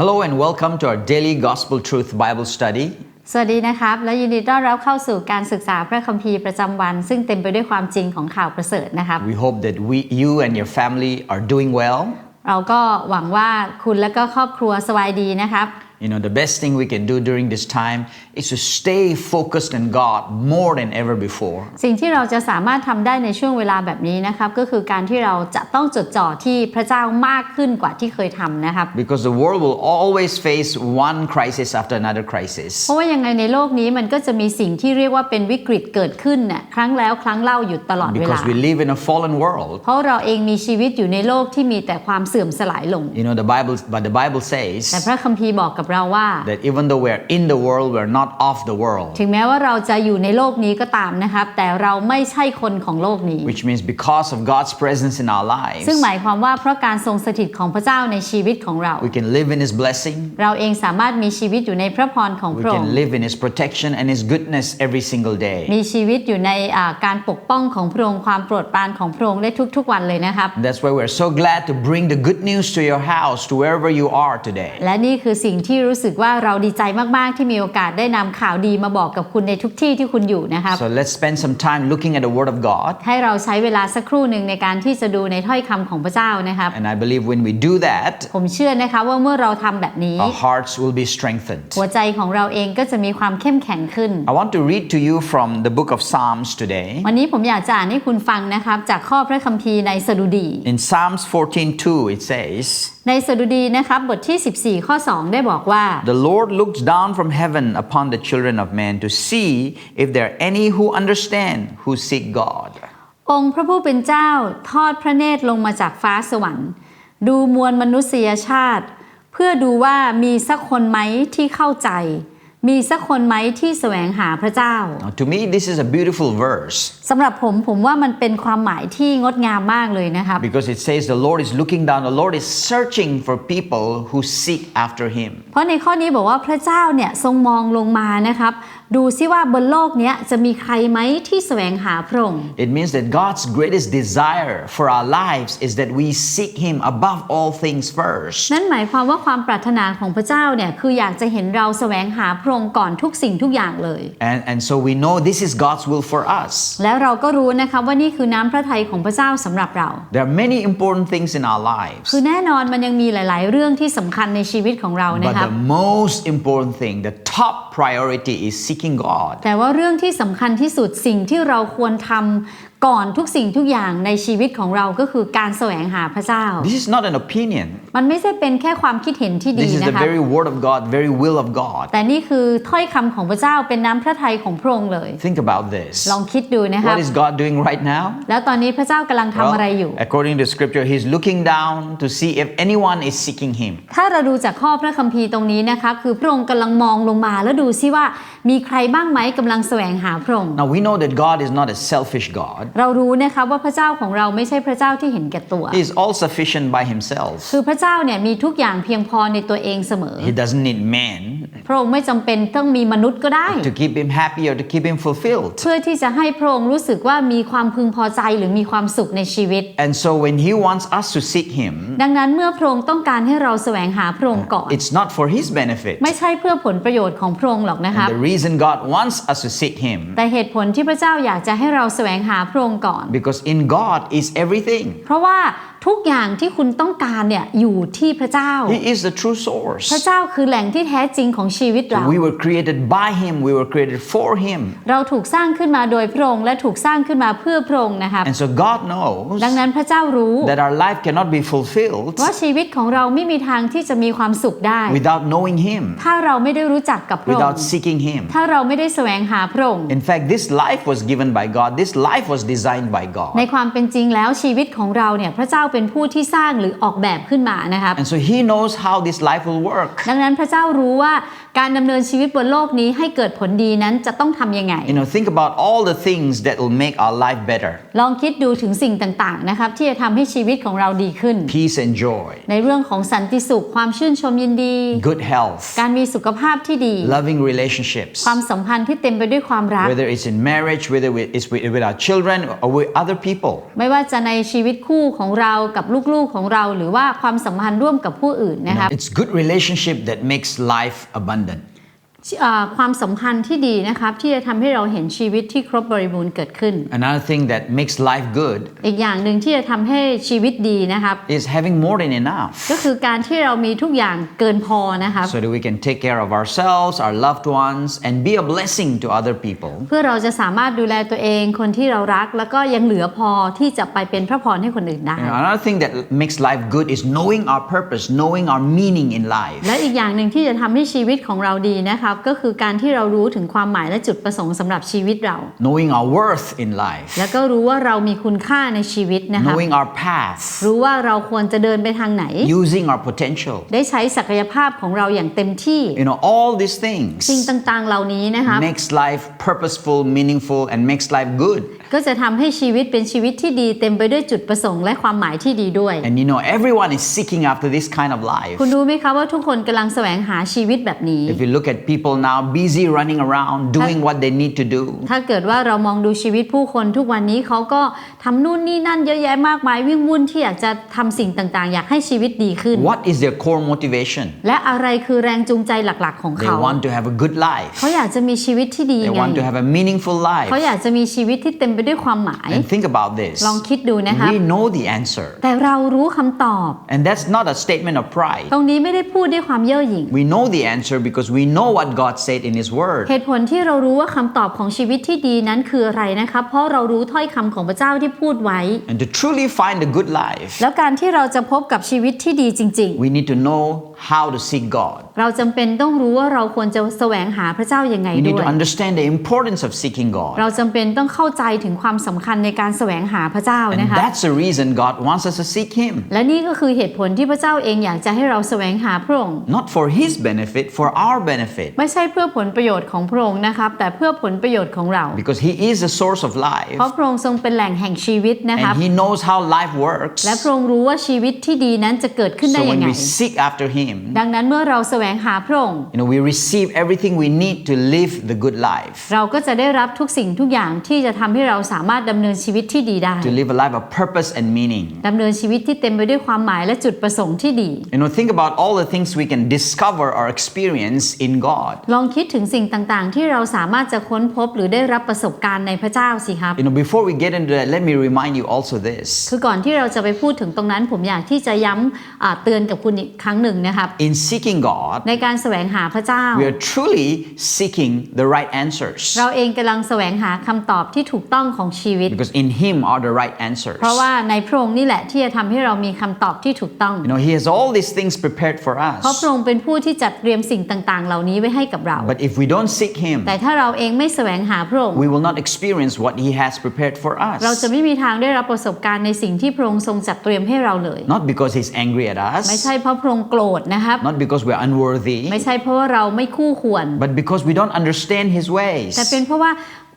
Hello and welcome to our daily Gospel Truth Bible study. สวัสดีนะครับ และยินดีต้อนรับเข้าสู่การศึกษาพระคัมภีร์ประจำวัน ซึ่งเต็มไปด้วยความจริงของข่าวประเสริฐนะครับ We hope that we, you and your family are doing well. เราก็หวังว่าคุณและก็ครอบครัวสบายดีนะครับ You know, the best thing we can do during this time is to stay focused on God more than ever before. สิ่งที่เราจะสามารถทำได้ในช่วงเวลาแบบนี้นะครับก็คือการที่เราจะต้องจดจ่อที่พระเจ้ามากขึ้นกว่าที่เคยทำนะครับ Because the world will always face one crisis after another crisis. เพราะว่ายังไงในโลกนี้มันก็จะมีสิ่งที่เรียกว่าเป็นวิกฤตเกิดขึ้นน่ะครั้งแล้วครั้งเล่าอยู่ตลอดเวลา Because we live in a fallen world. เพราะเราเองมีชีวิตอยู่ในโลกที่มีแต่ความเสื่อมสลายลง You know, the Bible, but the Bible แต่ says พระคัมภีร์บอกกับเราว่า that even though we're in the world, we're not of the world. ถึงแม้ว่าเราจะอยู่ในโลกนี้ก็ตามนะครับ แต่เราไม่ใช่คนของโลกนี้ Which means because of God's presence in our ซึ่ง lives, หมายความว่าเพราะการทรงสถิตของพระเจ้าในชีวิตของเรา we can live in His blessing, เราเองสามารถมีชีวิตอยู่ในพระพรของ we พระอง can ค์ live in His protection and His goodness every single day. มีชีวิตอยู่ในอ่าการปกป้องของพระองค์ความโปรดปรานของพระองค์ได้ทุกๆวันเลยนะครับ That's why we're so glad to bring the good news to your house, to wherever you are today. และนี่คือสิ่งที่รู้สึกว่าเราดีใจมาก ๆ ที่มีโอกาสได้นำข่าวดีมาบอกกับคุณในทุกที่ที่คุณอยู่นะครับ So let's spend some time looking at the Word of God. ให้เราใช้เวลาสักครู่หนึ่งในการที่จะดูในถ้อยคำของพระเจ้านะครับ And I believe when we do that, ผมเชื่อนะคะว่าเมื่อเราทำแบบนี้ our hearts will be strengthened. หัวใจของเราเองก็จะมีความเข้มแข็งขึ้น I want to read to you from the book of Psalms today. วันนี้ผมอยากจะอ่านให้คุณฟังนะครับจากข้อพระคัมภีร์ในสดุดี In Psalms 14:2 it says, ในสดุดีนะครับบทที่ 14 ข้อ 2 ได้บอกว่า The Lord looks down from heaven upon the children of men to see if there are any who understand, who seek God. องค์พระผู้เป็นเจ้าทอดพระเนตรลงมาจากฟ้าสวรรค์ ดูมวลมนุษยชาติ เพื่อดูว่ามีสักคนไหมที่เข้าใจ มีสักคนไหมที่แสวงหาพระเจ้า Now, to me, this is a beautiful verse สำหรับผมผมว่ามันเป็นความหมายที่งดงามมากเลยนะครับ because it says the Lord is looking down, the Lord is searching for people who seek after Him. เพราะในข้อนี้บอกว่าพระเจ้าเนี่ยทรงมองลงมานะครับ ดูซิว่าบนโลกเนี้ยจะมีใครไหมที่แสวงหาพระองค์ It means that God's greatest desire for our lives is that we seek Him above all things first. นั่นหมายความว่าความปรารถนาของพระเจ้าเนี่ยคืออยากจะเห็นเราแสวงหาพระองค์ก่อนทุกสิ่งทุกอย่างเลย And, and so we know this is God's will for us. แล้วเราก็รู้นะครับว่านี่คือน้ำพระทัยของพระเจ้าสำหรับเรา There are many important things in our lives. คือแน่นอนมันยังมีหลาย ๆ เรื่องที่สำคัญในชีวิตของเรานะ But ครับ the most important thing, the top priority is seeking God. แต่ว่าเรื่องที่สำคัญที่สุดสิ่งที่เราควรทำก่อนทุกสิ่งทุกอย่างในชีวิตของเราก็คือการแสวงหาพระเจ้า This is not an opinion. มันไม่ใช่เป็นแค่ความคิดเห็นที่ดี This is the นะคะ very word of God, very will of God. แต่นี่คือถ้อยคำของพระเจ้าเป็นน้ำพระทัยของพระองค์เลย Think about this. ลองคิดดูนะครับ What is God doing right now? แล้วตอนนี้พระเจ้ากำลังทำอะไรอยู่ according to scripture, He's looking down to see if anyone is seeking Him. ถ้าเราดูจากข้อพระคัมภีร์ตรงนี้นะคะคือพระองค์กำลังมองลงมาแล้วดูซิว่ามีใครบ้างไหมกำลังแสวงหาพระองค์ Now we know that God is not a selfish God. เรารู้นะคะว่าพระเจ้าของเราไม่ใช่พระเจ้าที่เห็นแก่ตัว He is all sufficient by Himself. คือพระเจ้าเนี่ยมีทุกอย่างเพียงพอในตัวเองเสมอ He doesn't need man พระองค์ไม่จำเป็นต้องมีมนุษย์ก็ได้ to keep him happy or to keep him fulfilled. เพื่อที่จะให้พระองค์รู้สึกว่ามีความพึงพอใจหรือมีความสุขในชีวิต And so when He wants us to seek Him, ดังนั้นเมื่อพระองค์ต้องการให้เราแสวงหาพระองค์ก่อน it's not for His benefit. ไม่ใช่เพื่อผลประโยชน์ของพระองค์หรอกนะคะ And the reason God wants us to seek Him, แต่เหตุผลที่พระเจ้าอยากจะให้เราแสวงหาพระองค์ก่อน because in God is everything. เพราะว่า ทุกอย่างที่คุณต้องการเนี่ยอยู่ที่พระเจ้า He is the true source. พระเจ้าคือแหล่งที่แท้จริงของชีวิตเรา We were created by Him, we were created for Him. เราถูกสร้างขึ้นมาโดยพระองค์และถูกสร้างขึ้นมาเพื่อพระองค์นะครับ And so God knows ดังนั้นพระเจ้ารู้ that our life cannot be fulfilled ว่าชีวิตของเราไม่มีทางที่จะมีความสุขได้ without knowing Him, ถ้าเราไม่ได้รู้จักกับพระอง without ค์ seeking Him. ถ้าเราไม่ได้แสวงหาพระองค์ In fact, this life was given by God, this life was designed by ใน God. ความเป็นจริงแล้วชีวิตของเราเนี่ยพระเจ้าเป็นผู้ที่สร้างหรือออกแบบขึ้นมานะครับ And so He knows how this life will work. ดังนั้นพระเจ้ารู้ว่า การดำเนินชีวิตบนโลกนี้ให้เกิดผลดีนั้นจะต้องทำยังไง You know, think about all the things that will make our life better ลองคิดดูถึงสิ่งต่างๆนะครับที่จะทำให้ชีวิตของเราดีขึ้น peace and joy, ในเรื่องของสันติสุขความชื่นชมยินดี good health, การมีสุขภาพที่ดี loving relationships, ความสัมพันธ์ที่เต็มไปด้วยความรัก whether it's in marriage, whether it's with, with our children or with other people. ไม่ว่าจะในชีวิตคู่ของเรากับลูกๆของเรา หรือว่าความสัมพันธ์ร่วมกับผู้อื่น You นะครับ know, it's good relationship that makes life abundant. เอ่อ ความสัมพันธ์ที่ดีนะครับที่จะทำให้เราเห็นชีวิตที่ครบบริบูรณ์เกิดขึ้น Another thing that makes life good อีกอย่างหนึ่งที่จะทำให้ชีวิตดีนะครับ is having more than enough. ก็คือการที่เรามีทุกอย่างเกินพอนะครับ So that we can take care of ourselves, our loved ones, and be a blessing to other people. เพื่อเราจะสามารถดูแลตัวเองคนที่เรารัก แล้วก็ยังเหลือพอที่จะไปเป็นพระพรให้คนอื่นได้ You know, another thing that makes life good is knowing our purpose, knowing our meaning in life. และอีกอย่างหนึ่งที่จะทำให้ชีวิตของเราดีนะครับก็คือการที่เรารู้ถึงความหมายและจุดประสงค์สำหรับชีวิตเรา knowing our worth in life, แล้วก็รู้ว่าเรามีคุณค่าในชีวิตนะครับ knowing our path, รู้ว่าเราควรจะเดินไปทางไหน using our potential. ได้ใช้ศักยภาพของเราอย่างเต็มที่ You know, all these สิ่ง things ต่างๆ เหล่านี้นะครับ makes life purposeful, meaningful, and makes life good. ก็จะทำให้ชีวิตเป็นชีวิตที่ดีเต็มไปด้วยจุดประสงค์และความหมายที่ดีด้วย And you know, everyone is seeking after this kind of life. คุณรู้ไหมคะว่าทุกคนกำลังแสวงหาชีวิตแบบนี้ If you look at people now busy running around doing what they need to do, ถ้าเกิดว่าเรามองดูชีวิตผู้คนทุกวันนี้เขาก็ทำนู่นนี่นั่นเยอะแยะมากมายวิ่งวุ่นที่อยากจะทำสิ่งต่างๆ อยากให้ชีวิตดีขึ้น what is their core motivation? และอะไรคือแรงจูงใจหลักๆ ของ They เขา want to have a good life. เขาอยากจะมีชีวิตที่ดี They ไง want to have a meaningful เขา life. อยากจะมีชีวิตที่เต็มไปด้วยความหมาย And think about this. ลองคิดดูนะครับ We know the answer. แต่เรารู้คำตอบ And that's not a statement of pride. ตรงนี้ไม่ได้พูดด้วยความเย่อหยิ่ง We know the answer because we know what God said in His Word. เหตุผลที่เรารู้ว่าคำตอบของชีวิตที่ดีนั้นคืออะไรนะครับเพราะเรารู้ถ้อยคำของพระเจ้าที่พูดไว้ And to truly find a good life, แล้วการที่เราจะพบกับชีวิตที่ดีจริง we need to know how to seek God. ๆเราจำเป็นต้องรู้ว่าเราควรจะแสวงหาพระเจ้ายังไง We ด้ need วย to understand the importance of seeking God. เราจำเป็นต้องเข้าใจถึงความสำคัญในการแสวงหาพระเจ้า And นะคะ that's the reason God wants us to seek Him. และนี่ก็คือเหตุผลที่พระเจ้าเองอยากจะให้เราแสวงหาพระองค์ Not for His benefit, for our benefit. ไม่ใช่เพื่อผลประโยชน์ของพระองค์นะครับแต่เพื่อผลประโยชน์ของเรา Because He is the source of life. เพราะพระองค์ทรงเป็นแหล่งแห่งชีวิตนะครับ And He knows how life works. และพระองค์รู้ว่าชีวิตที่ดีนั้นจะเกิดขึ้นได้ So ยัง when ไง we seek after Him, ดังนั้นเมื่อเราแสวงหาพระองค์ you know, we receive everything we need to live the good life, เราก็จะได้รับทุกสิ่งทุกอย่างที่จะทำให้เราสามารถดำเนินชีวิตที่ดีได้ to live a life of purpose and meaning. ดำเนินชีวิตที่เต็มไปด้วยความหมายและจุดประสงค์ที่ดี You know, think about all the things we can discover or experience in God. ลองคิดถึงสิ่งต่างๆ ที่เราสามารถจะค้นพบหรือได้รับประสบการณ์ในพระเจ้าสิครับ You know, before we get into that, let me remind you also this. คือก่อนที่เราจะไปพูดถึงตรงนั้นผมอยากที่จะย้ำอ่าเตือนกับคุณอีกครั้งหนึ่งนะครับ In seeking God, ในการแสวงหาพระเจ้า we are truly seeking the right answers เราเองกำลังแสวงหาคำตอบที่ถูกต้องของชีวิต because in Him are the right answers. เพราะว่าในพระองค์นี่แหละที่จะทำให้เรามีคำตอบที่ถูกต้อง You know, He has all these things prepared for เพราะพ us. ระองค์เป็นผู้ที่จัดเตรียมสิ่งต่าง ๆ เหล่านี้ไว้ให้กับเรา But if we don't seek Him, แต่ถ้าเราเองไม่แสวงหาพระองค์ we will not experience what He has prepared for เรา us. จะไม่มีทางได้รับประสบการณ์ในสิ่งที่พระองค์ทรงจัดเตรียมให้เราเลย Not because He's angry at ไม่ us, ใช่เพราะพระองค์โกรธนะครับ not because we're unworthy, ไม่ใช่เพราะว่าเราไม่คู่ควร but because we don't understand His แต่เป็น ways. เพราะว่า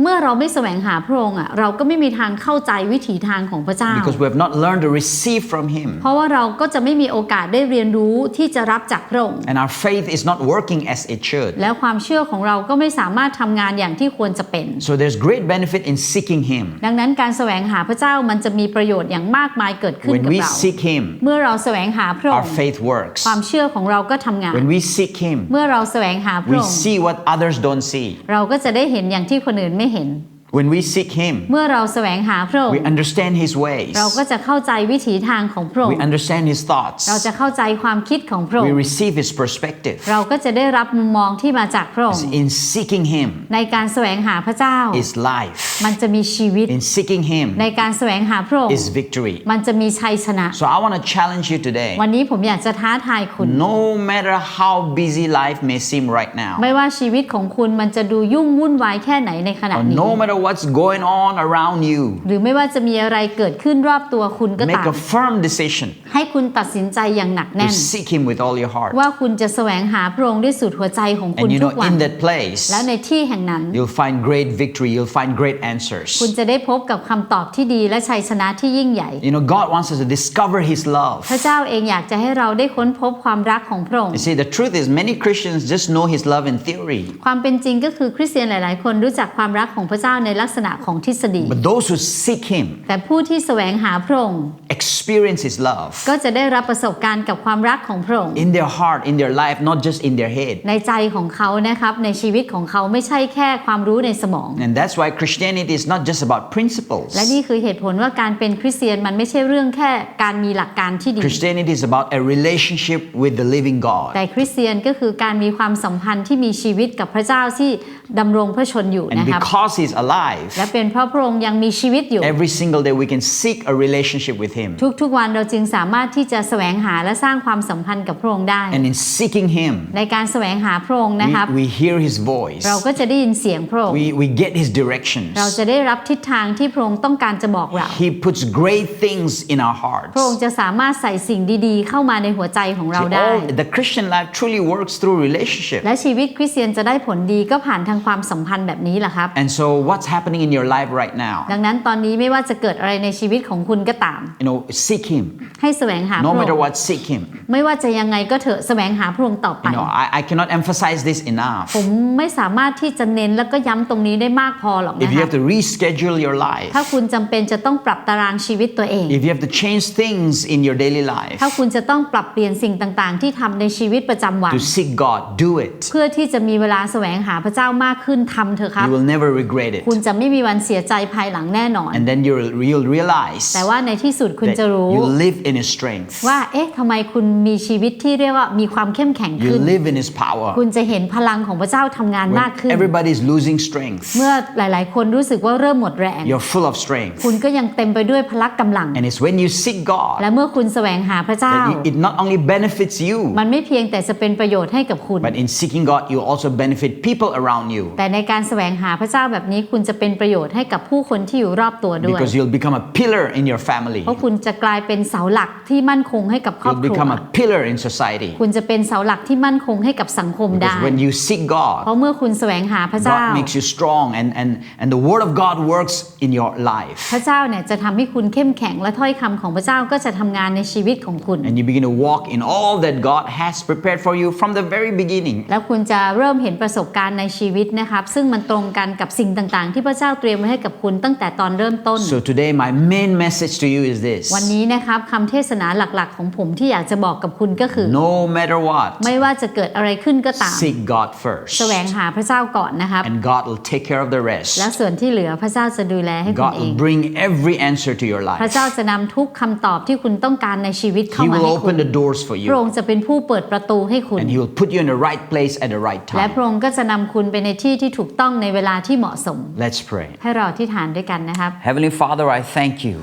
เมื่อเราไม่แสวงหาพระองค์อะเราก็ไม่มีทางเข้าใจวิถีทางของพระเจ้า Because we have not learned to receive from Him. เพราะว่าเราก็จะไม่มีโอกาสได้เรียนรู้ที่จะรับจากพระองค์ And our faith is not working as it should. แล้วความเชื่อของเราก็ไม่สามารถทำงานอย่างที่ควรจะเป็น So there's great benefit in seeking Him. ดังนั้นการแสวงหาพระเจ้ามันจะมีประโยชน์อย่างมากมายเกิดขึ้น When กับ we เรา seek Him, เมื่อเราแสวงหาพระอง our ค์ faith works. ความเชื่อของเราก็ทำงาน When we seek Him, เมื่อเราแสวงหาพระ we องค์ see what others don't see. เราก็จะได้เห็นอย่างที่คนอื่นไม่เห็น When we seek Him, เมื่อเราแสวงหาพระอง we ค์ understand His ways. เราก็จะเข้าใจวิถีทางของพระอง We ค์ understand His thoughts. เราจะเข้าใจความคิดของพระอง We ค์ receive His perspective. เราก็จะได้รับมุมมองที่มาจากพระองค์ In seeking Him ในการแสวงหาพระเจ้า is life. มันจะมีชีวิต In seeking Him ในการแสวงหาพระองค์ is victory. มันจะมีชัยชนะ So I want to challenge you today. วันนี้ผมอยากจะท้าทายคุณ No matter how busy life may seem right now, ไม่ว่าชีวิตของคุณมันจะดูยุ่งวุ่นวายแค่ไหนในขณะ or นี้ no matter what's going on around you, หรือไม่ว่าจะมีอะไรเกิดขึ้นรอบตัวคุณก็ make ตาม a firm decision ให้คุณตัดสินใจอย่างหนัก to แน่น seek Him with all your heart. ว่าคุณจะแสวงหาพระองค์ด้วยสุดหัวใจของคุณ And you ทุ know, กวัน in that place, แล้วในที่แห่งนั้น you'll find great victory, you'll find great answers. คุณจะได้พบกับคำตอบที่ดีและชัยชนะที่ยิ่งใหญ่ You know, God wants us to discover His love. พระเจ้าเองอยากจะให้เราได้ค้นพบความรักของพระองค์ You see, the truth is, many Christians just know His love in theory, ความเป็นจริงก็คือคริสเตียนหลาย ๆ คนรู้จักความรักของพระเจ้าในลักษณะของทฤษฎี but those who seek Him แต่ผู้ที่แสวงหาพระองค์ experience His love ก็จะได้รับประสบการณ์กับความรักของพระองค์ in their heart, in their life, not just in their head. ในใจของเขานะครับในชีวิตของเขาไม่ใช่แค่ความรู้ในสมอง And that's why Christianity is not just about principles. และนี่คือเหตุผลว่าการเป็นคริสเตียนมันไม่ใช่เรื่องแค่การมีหลักการที่ดี Christianity is about a relationship with the living God. แต่คริสเตียนก็คือการมีความสัมพันธ์ที่มีชีวิตกับพระเจ้าที่ดำรงพระชนอยู่ And นะครับ because He's alive, และเป็นเพราะพระองค์ยังมีชีวิตอยู่ every single day we can seek a relationship with Him. ทุกๆวันเราจึงสามารถที่จะแสวงหาและสร้างความสัมพันธ์กับพระองค์ได้ And in seeking Him, ในการแสวงหาพระองค์นะครับ we, we hear His voice, เราก็จะได้ยินเสียงพระองค์ we, we get His directions. เราจะได้รับทิศทางที่พระองค์ต้องการจะบอกเรา He puts great things in our hearts. พระองค์จะสามารถใส่สิ่งดีๆ เข้ามาในหัวใจของเรา See, ได้ all, the Christian life truly works through relationship. และชีวิตคริสเตียนจะได้ผลดีก็ผ่านทางความสัมพันธ์แบบนี้แหละครับ And so, what's happening in your life right now? ดังนั้นตอนนี้ไม่ว่าจะเกิดอะไรในชีวิตของคุณก็ตาม You know, seek Him. ให้แสวงหาพ No ระอง matter ค์ what, seek Him. ไม่ว่าจะยังไงก็เถอะแสวงหาพระองค์ต่อไป You know, I, I cannot emphasize this enough. ผมไม่สามารถที่จะเน้นแล้วก็ย้ำตรงนี้ได้มากพอหรอก If นะค you รับ have to reschedule your life, ถ้าคุณจำเป็นจะต้องปรับตารางชีวิตตัวเอง if you have to change things in your daily life ถ้าคุณจะต้องปรับเปลี่ยนสิ่งต่างๆ ที่ทำในชีวิตประจำวัน to seek God, do it. เพื่อที่จะมีเวลาแสวงหาพระเจ้ามากขึ้นทำเถอะครับ You will never regret it. คุณจะไม่มีวันเสียใจภายหลังแน่นอน And then you'll, you'll realize แต่ว่าในที่สุดคุณ that จะรู้ you live in His strength. ว่าเอ๊ะทำไมคุณมีชีวิตที่เรียกว่ามีความเข้มแข็ง You ขึ้น live in His power. คุณจะเห็นพลังของพระเจ้าทำงานมาก When ขึ้น everybody's losing strength, เมื่อหลาย ๆ คนรู้สึกว่าเริ่มหมดแรง you're full of strength. คุณก็ยังเต็มไปด้วยพละกำลัง And it's when you seek God และเมื่อคุณแสวงหาพระเจ้า that you- it not only benefits you, มันไม่เพียงแต่จะเป็นประโยชน์ให้กับคุณ but in seeking God, you also benefit people around you แต่ในการแสวงหาพระเจ้าแบบนี้คุณจะเป็นประโยชน์ให้กับผู้คนที่อยู่รอบตัวด้วย because you'll become a pillar in your family. เพราะคุณจะกลายเป็นเสาหลักที่มั่นคงให้กับครอบ You'll ครัว become a pillar in society. คุณจะเป็นเสาหลักที่มั่นคงให้กับสังคมได้ Because when you seek เพ God, ราะเมื่อคุณแสวงหาพระเจ้า God makes you strong and, and, and the word of God works in your life. พระเจ้าเนี่ยจะทำให้คุณเข้มแข็งและถ้อยคำของพระเจ้าก็จะทำงานในชีวิตของคุณ And you begin to walk in all that God has prepared for you from the very beginning. แล้วคุณจะเริ่มเห็นประสบการณ์ในชีวิตนะครับซึ่งมันตรงกันกับสิ่งต่างๆที่พระเจ้าเตรียมไว้ให้กับคุณตั้งแต่ตอนเริ่มต้น So today, my main message to you is this วันนี้นะครับคำเทศนาหลักๆ ของผมที่อยากจะบอกกับคุณก็คือ no matter what, ไม่ว่าจะเกิดอะไรขึ้นก็ตาม seek God first. แสวงหาพระเจ้าก่อนนะครับ And God will take care of the rest. แล้วส่วนที่เหลือพระเจ้าจะดูแลให้คุณ God เอง will bring every answer to your พระ life. เจ้าจะนำทุกคำตอบที่คุณต้องการในชีวิตเข้า He มา will ให้คุ open ณ the doors for พระอ you. งค์จะเป็นผู้เปิดประตูให้คุณ And He will put you in the right place at the right และ time. พระองค์ก็จะนำคุณไปในที่ที่ถูกต้องในเวลาที่เหมาะสม Let's pray. ให้เราที่ฐานด้วยกันนะครับ Heavenly Father, I thank you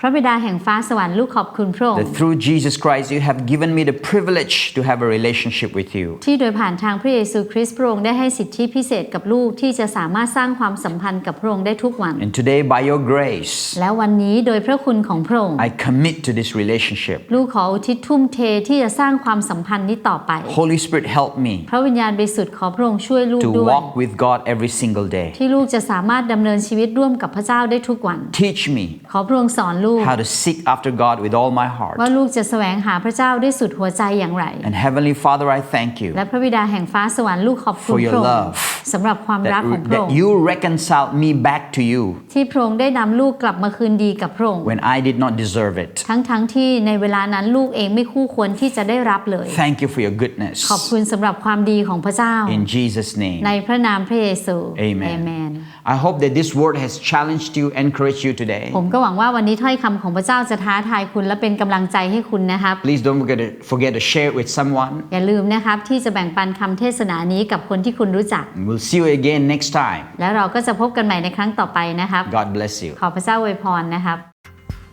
พระบิดาแห่งฟ้าสวรรค์ลูกขอบคุณพระองค์ that through Jesus Christ you have given me the privilege to have a relationship with you. ที่โดยผ่านทางพระเยซูคริสต์พระองค์ได้ให้สิทธิพิเศษกับลูกที่จะสามารถสร้างความสัมพันธ์กับพระองค์ได้ทุกวัน And today, by your grace, แล้ววันนี้โดยพระคุณของพระองค์ I commit to this relationship. ลูกขออุทิศทุ่มเทที่จะสร้างความสัมพันธ์นี้ต่อไป Holy Spirit, help me พระวิญญาณบริสุทธิ์ขอพระองค์ช่วยลูก to ด้วย walk with God every single day. ที่ลูกจะสามารถดำเนินชีวิตร่วมกับพระเจ้าได้ทุกวัน Teach me ขอพระองค์สอนลูก how to seek after God with all my heart. ว่าลูกจะแสวงหาพระเจ้าด้วยสุดหัวใจอย่างไร And Heavenly Father, I thank you และพระบิดาแห่งฟ้าสวรรค์ลูกขอบคุณ For your พระองค์ love สำหรับความรัก that, ของพระอง that ค์ you reconciled me back to you ที่พระองค์ได้นำลูกกลับมาคืนดีกับพระองค์ when I did not deserve it. ทั้งทั้งๆที่ในเวลานั้นลูกเองไม่คู่ควรที่จะได้รับเลย Thank you for your goodness. ขอบคุณสำหรับความดีของพระเจ้า In Jesus' name. ในพระนามพระเยซู Amen. Amen I hope that this word has challenged you, encouraged you today. ผมก็หวังว่าวันนี้ถ้อยคำของพระเจ้าจะท้าทายคุณและเป็นกำลังใจให้คุณนะครับ Please don't forget to, forget to share it with someone. อย่าลืมนะครับที่จะแบ่งปันคำเทศนานี้กับคนที่คุณรู้จัก And we'll see you again next time. แล้วเราก็จะพบกันใหม่ในครั้งต่อไปนะครับ God bless you. ขอพระเจ้าอวยพรนะครับ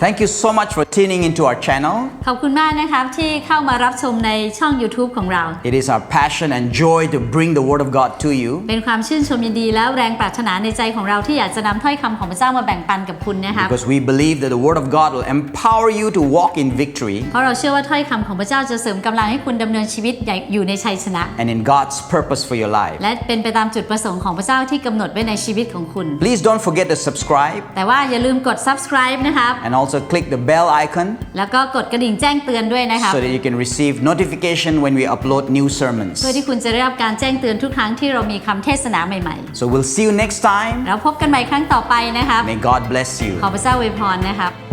Thank you so much for tuning into our channel. ขอบคุณมากนะครับที่เข้ามารับชมในช่อง YouTube ของเรา It is our passion and joy to bring the Word of God to you เป็นความชื่นชมยินดีและแรงปรารถนาในใจของเราที่อยากจะนำถ้อยคำของพระเจ้ามาแบ่งปันกับคุณนะครับ because we believe that the Word of God will empower you to walk in victory เพราะเราเชื่อว่าถ้อยคำของพระเจ้าจะเสริมกำลังให้คุณดำเนินชีวิตอยู่ในชัยชนะ and in God's purpose for your life. และเป็นไปตามจุดประสงค์ของพระเจ้าที่กำหนดไว้ในชีวิตของคุณ Please don't forget to subscribe แต่ว่าอย่าลืมกด subscribe นะครับ and also click the bell icon แล้วก็กดกระดิ่งแจ้งเตือนด้วยนะครับ so that you can receive notification when we upload new sermons. เพื่อที่คุณจะได้รับการแจ้งเตือนทุกครั้งที่เรามีคำเทศนาใหม่ So we'll see you next time. ๆ แล้วพบกันใหม่ครั้งต่อไปนะครับ May God bless you. ขอพระเจ้าอวยพรนะครับ